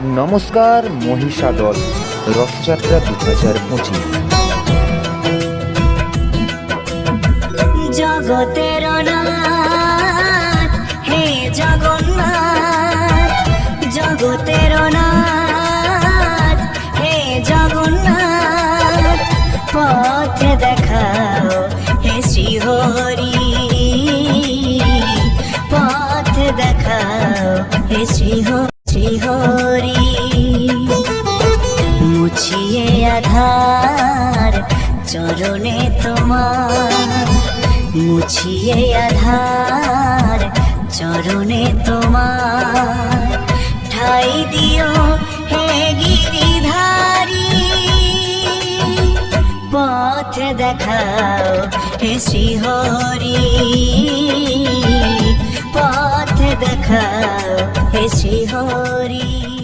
নমস্কার মহিষাদল, রথযাত্রা দু হাজার পঁচিশ। জগতের নাথ হে জগন্নাথ, জগতের নাথ হে জগন্নাথ, পথ দেখাও, হে শ্রীহরি, পথ দেখাও, হে শ্রীহ শ্রীহরি মুছিয়ে আধার চরণে তোমার। মুছিয়ে আধার চরণে তোমার। ঠাই দিও হে গিরিধারী। পথ দেখাও হে শ্রীহরি। দেখাও হে শ্রীহরি